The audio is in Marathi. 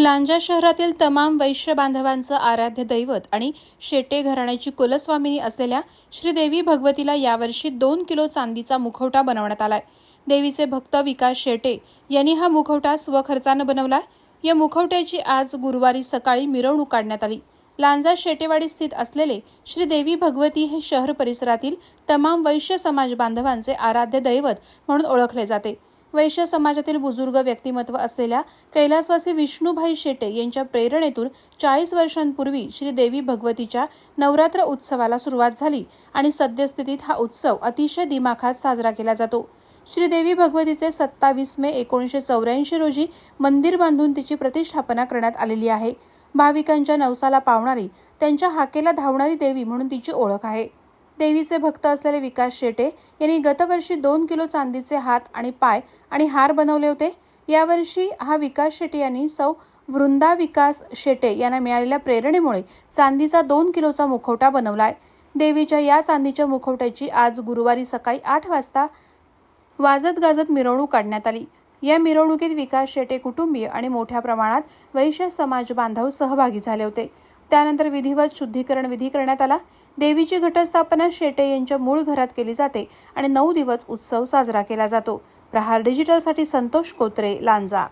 लांजा शहरातील तमाम वैश्य बांधवांचं आराध्य दैवत आणि शेटे घराण्याची कुलस्वामिनी असलेल्या श्रीदेवी भगवतीला यावर्षी दोन किलो चांदीचा मुखवटा बनवण्यात आलाय. देवीचे भक्त विकास शेटे यांनी हा मुखवटा स्वखर्चानं बनवला. या मुखवट्याची आज गुरुवारी सकाळी मिरवणूक काढण्यात आली. लांजा शेटेवाडी स्थित असलेले श्रीदेवी भगवती हे शहर परिसरातील तमाम वैश्य समाज बांधवांचे आराध्य दैवत म्हणून ओळखले जाते. वैश्य समाजातील बुजुर्ग व्यक्तिमत्व असलेल्या कैलासवासी विष्णूभाई शेटे यांच्या प्रेरणेतून चाळीस वर्षांपूर्वी श्री देवी भगवतीच्या नवरात्र उत्सवाला सुरुवात झाली आणि सद्यस्थितीत हा उत्सव अतिशय दिमाखात साजरा केला जातो. श्रीदेवी भगवतीचे सत्तावीस मे एकोणीसशे चौऱ्याऐंशी रोजी मंदिर बांधून तिची प्रतिष्ठापना करण्यात आलेली आहे. भाविकांच्या नवसाला पावणारी त्यांच्या हाकेला धावणारी देवी म्हणून तिची ओळख आहे. देवीचे भक्त असलेले विकास शेटे यांनी गतवर्षी दोन किलो चांदीचे हात आणि पाय आणि हार बनवले होते. यावर्षी हा विकास शेटे यांनी सौ. वृंदा विकास शेटे यांना मिळालेल्या प्रेरणेमुळे चांदीचा दोन किलोचा मुखवटा बनवलाय. देवीच्या या चांदीच्या मुखवट्याची आज गुरुवारी सकाळी आठ वाजता वाजत गाजत मिरवणूक काढण्यात आली. या मिरवणुकीत विकास शेटे कुटुंबीय आणि मोठ्या प्रमाणात वैश्य समाज बांधव सहभागी झाले होते. त्यानंतर विधिवत शुद्धीकरण विधी करण्यात आला. देवीची घटस्थापना शेटे यांच्या मूळ घरात केली जाते आणि नऊ दिवस उत्सव साजरा केला जातो. प्रहार डिजिटलसाठी संतोष कोत्रे लांजा.